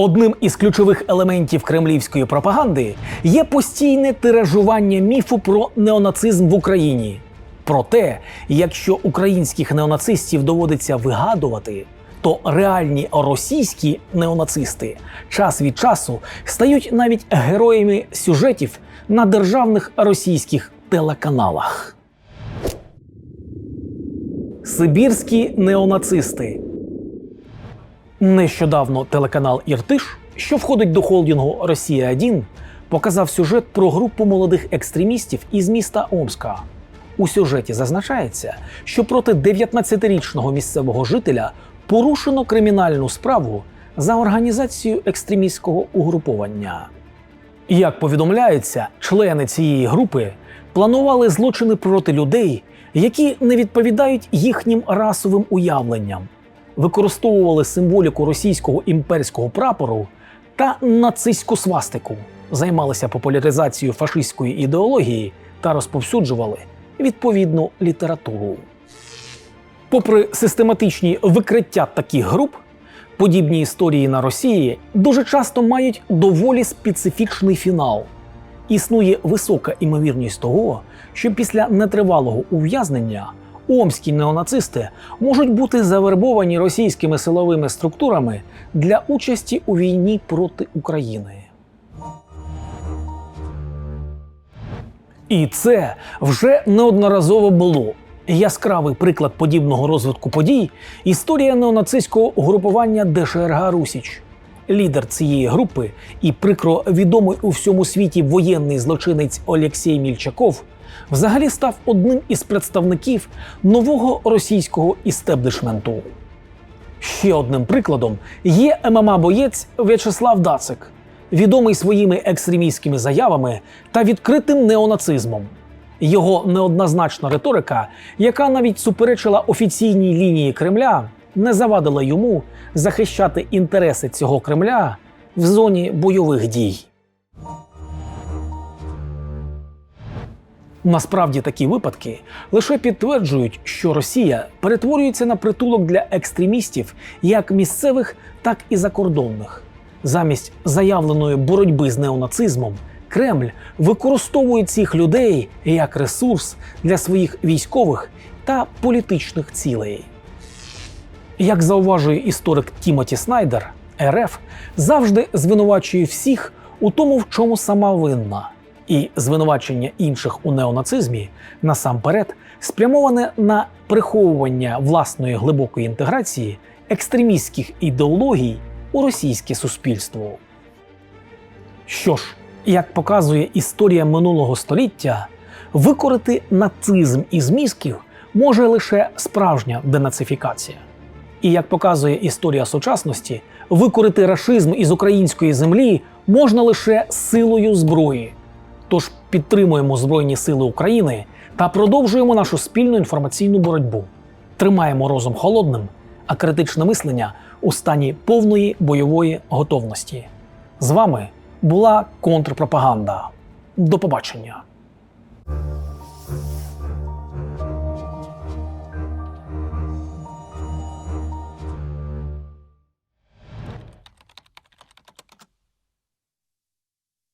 Одним із ключових елементів кремлівської пропаганди є постійне тиражування міфу про неонацизм в Україні. Проте, якщо українських неонацистів доводиться вигадувати, то реальні російські неонацисти час від часу стають навіть героями сюжетів на державних російських телеканалах. Сибірські неонацисти. Нещодавно телеканал Іртиш, що входить до холдингу Росія 1 показав сюжет про групу молодих екстремістів із міста Омска. У сюжеті зазначається, що проти 19-річного місцевого жителя порушено кримінальну справу за організацію екстремістського угруповання. Як повідомляється, члени цієї групи планували злочини проти людей, які не відповідають їхнім расовим уявленням, використовували символіку російського імперського прапору та нацистську свастику, займалися популяризацією фашистської ідеології та розповсюджували відповідну літературу. Попри систематичні викриття таких груп, подібні історії на Росії дуже часто мають доволі специфічний фінал. Існує висока імовірність того, що після нетривалого ув'язнення омські неонацисти можуть бути завербовані російськими силовими структурами для участі у війні проти України. І це вже неодноразово було. Яскравий приклад подібного розвитку подій історія неонацистського угрупування ДШРГ Русіч. Лідер цієї групи і прикро відомий у всьому світі воєнний злочинець Олексій Мільчаков взагалі став одним із представників нового російського істеблішменту. Ще одним прикладом є ММА-боєць В'ячеслав Дацик, відомий своїми екстремістськими заявами та відкритим неонацизмом. Його неоднозначна риторика, яка навіть суперечила офіційній лінії Кремля, не завадила йому захищати інтереси цього Кремля в зоні бойових дій. Насправді такі випадки лише підтверджують, що Росія перетворюється на притулок для екстремістів як місцевих, так і закордонних. Замість заявленої боротьби з неонацизмом Кремль використовує цих людей як ресурс для своїх військових та політичних цілей. Як зауважує історик Тімоті Снайдер, РФ завжди звинувачує всіх у тому, в чому сама винна, і звинувачення інших у неонацизмі насамперед спрямоване на приховування власної глибокої інтеграції екстремістських ідеологій у російське суспільство. Що ж, як показує історія минулого століття, викорити нацизм із мізків може лише справжня денацифікація. І як показує історія сучасності, викорити рашизм із української землі можна лише силою зброї. Тож підтримуємо Збройні Сили України та продовжуємо нашу спільну інформаційну боротьбу. Тримаємо розум холодним, а критичне мислення у стані повної бойової готовності. З вами була контрпропаганда. До побачення.